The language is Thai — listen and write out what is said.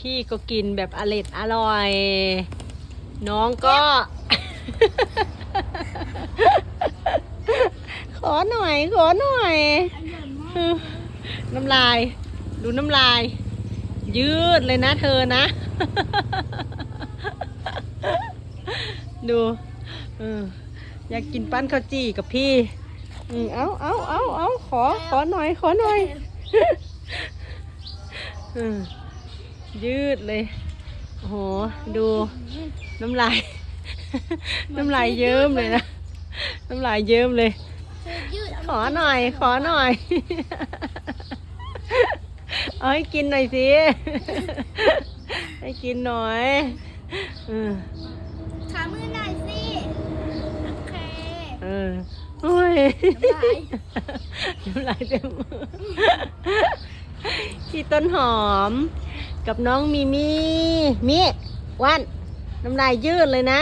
พี่ก็กินแบบอร่อยอร่อย น้องก็ ขอหน่อย ขอหน่อยน้ำลาย ดูน้ำลาย ยืดเลยนะเธอนะ ดูเอออยากกินปั้นข้าวจี่กับพี่อืมเอาเอาเอาเอาขอ ขอหน่อย ขอหน่อยเออ ยืดเลย โอ้โห ดูน้ำลาย น้ำลายเยิ้มเลยนะ น้ำลายเยิ้มเลยยืดขอหน่อย ขอหน่อย เอาให้กินหน่อยสิ ให้กินหน่อยเออขามือหน่อยสิ โอเค เออโอ้ยน้ำลายน้ำลายเต็มมือพี่ต้นหอม กับน้องมีมีมีวันน้ำลายยืดเลยนะ